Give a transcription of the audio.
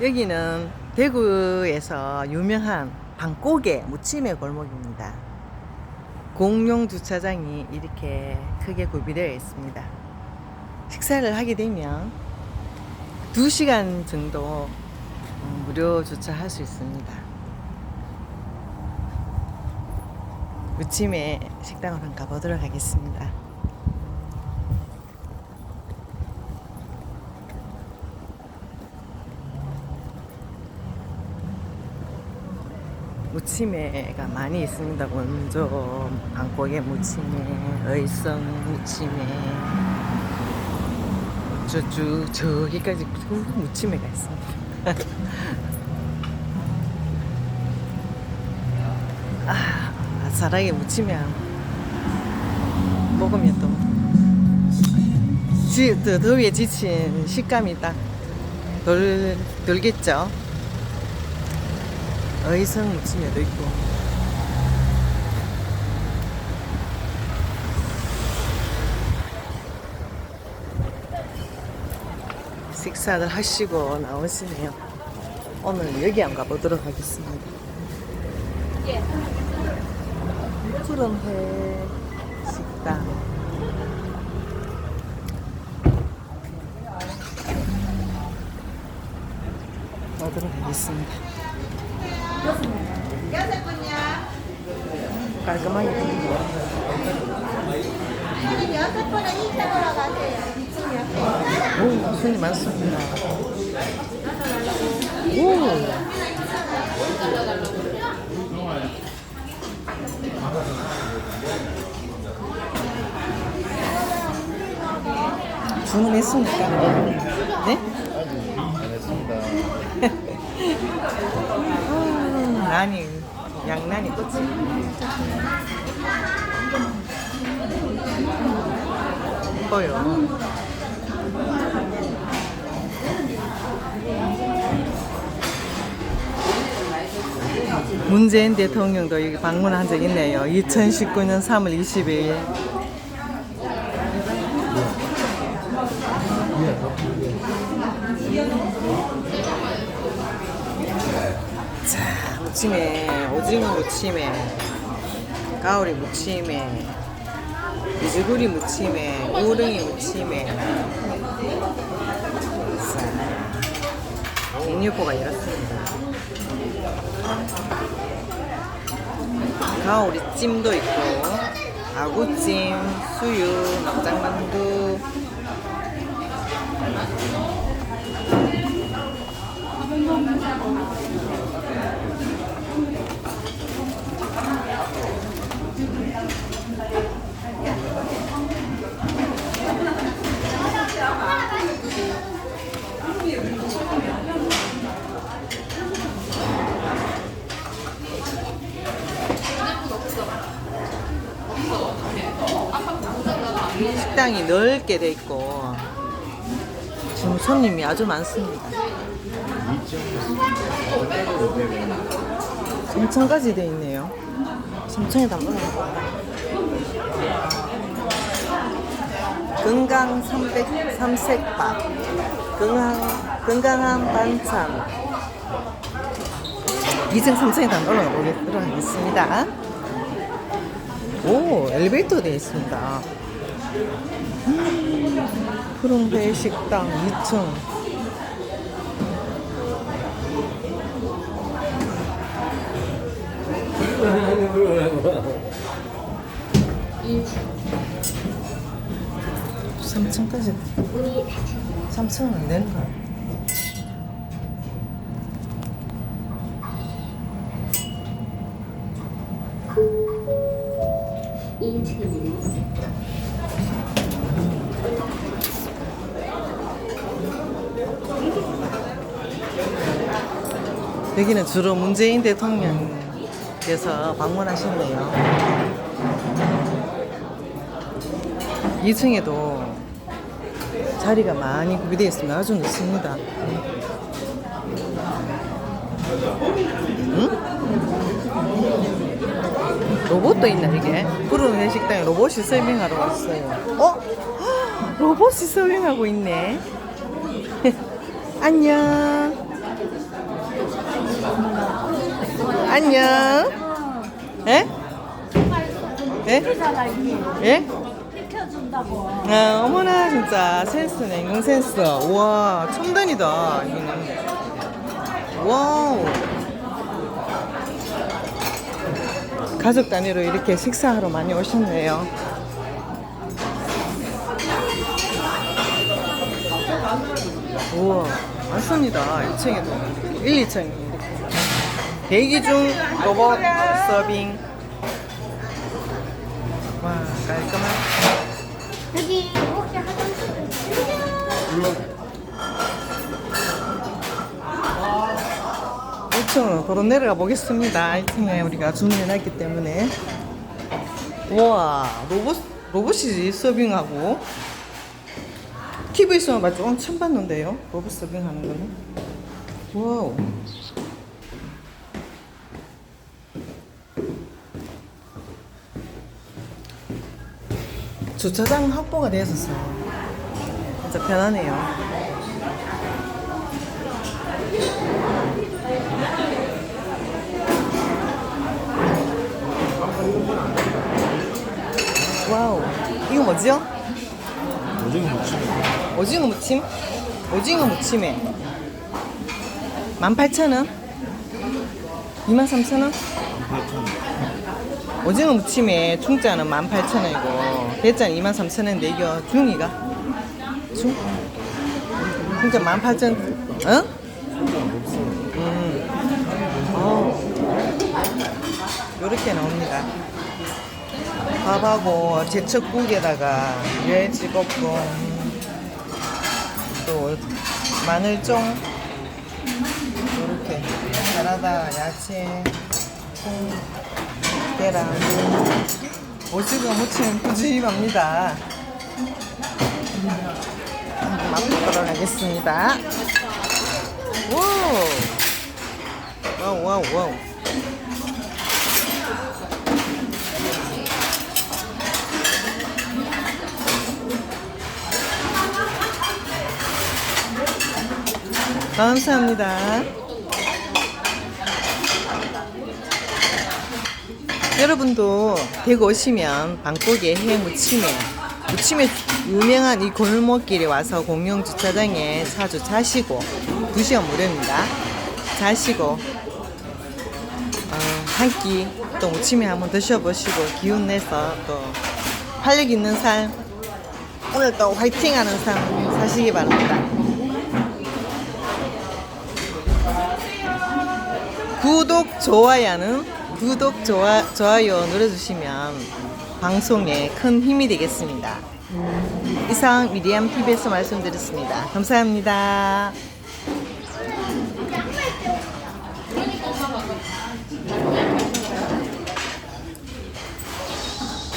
여기는 대구에서 유명한 방꼬개 무침의 골목입니다. 공용 주차장이 이렇게 크게 구비되어 있습니다. 식사를 하게 되면 2시간 정도 음, 무료 주차할 수 있습니다. 무침의 한번 가보도록 하겠습니다. 무침에가 많이 있습니다. 원조, 방콕의 무침에, 의성 무침에, 저쭉 저기까지 쭉 무침에가 있습니다. 아, 아싸하게 무침에 먹으면 또 지, 더, 더위에 지친 식감이 딱 덜, 덜겠죠. 의성 무침에도 있고 식사를 하시고 나오시네요. 오늘 여기 한번 가보도록 하겠습니다. 푸른회 식당. 가보도록 하겠습니다. 깔끔하게 여섯 분은 2층으로 가세요. 오, 손이 많습니다. 오. 주문했습니까? 네? 난이, 양난이 끝이. 이뻐요. 문재인 대통령도 여기 방문한 적 있네요. 2019년 3월 22일. 무침에, 오징어 무침에, 가오리 무침에, 미즈구리 무침에, 우렁이 무침에. 자, 갱유포가 이렇습니다. 가오리 찜도 있고 아구찜, 수유, 막장만두 식당이 넓게 돼 있고 지금 손님이 아주 많습니다. 3층까지 돼 있네요. 3층에 담올라 건강 300, 삼색밥 건강, 건강한 반찬 2층 3층에 담 올라가 보도록 하겠습니다. 오 엘리베이터 되어 있습니다. 푸른배 식당 2층. 삼층까지 3층은 안 되는 거야. 여기는 주로 문재인 대통령께서 방문하시네요. 2층에도 자리가 많이 구비되어 있으면 아주 좋습니다. 응? 로봇도 있나 이게? 푸른 회식당에 로봇이 서빙하러 왔어요. 어? 로봇이 서빙하고 있네. 안녕. 안녕. 예? 예? 예? 아, 어머나 진짜. 센스네 인공 센스. 우와 첨단이다 이거는 와우. 가족 단위로 이렇게 식사하러 많이 오셨네요. 우와 많습니다 1층에도. 1, 2층. 대기 중 로봇 서빙. 와 깔끔한 그렇죠. 5층으로 걸어 내려가 보겠습니다. 1층에 우리가 주문해놨기 때문에. 우와, 로봇, 로봇이 서빙하고. TV 있으면 맞죠? 오늘 처음 봤는데요. 로봇 서빙하는 거는. 와우. 주차장 확보가 되었어요. 진짜 편하네요. 와우. 이거 뭐지요? 오징어 무침 오징어 무침? 오징어 무침에 18,000원? 23,000원? 8,000원 오징어 무침에 중짜는 18,000원이고 대짜는 23,000원인데 이거 중이가? 중? 중짜 18,000원? 어? 음. 어. 요렇게 나옵니다. 밥하고 제첩국에다가 멸치 볶음 또 마늘종 요렇게 사라다 야채 콩 계란 오징어 무침 한번 맛보도록 하겠습니다. 와우 와우 와우 와우. 감사합니다. 여러분도 대구 오시면 방콕의 해 무침에 무침에 유명한 이 골목길에 와서 공영 주차장에 자주 자시고 2시간 무료입니다. 자시고 어, 한끼또 무침에 한번 드셔보시고 기운 내서 또 활력 있는 삶 오늘 또 화이팅하는 삶 사시기 바랍니다. 구독 좋아요는 구독 좋아, 좋아요 눌러주시면 방송에 큰 힘이 되겠습니다. 이상 미디암 TV에서 말씀드렸습니다. 감사합니다.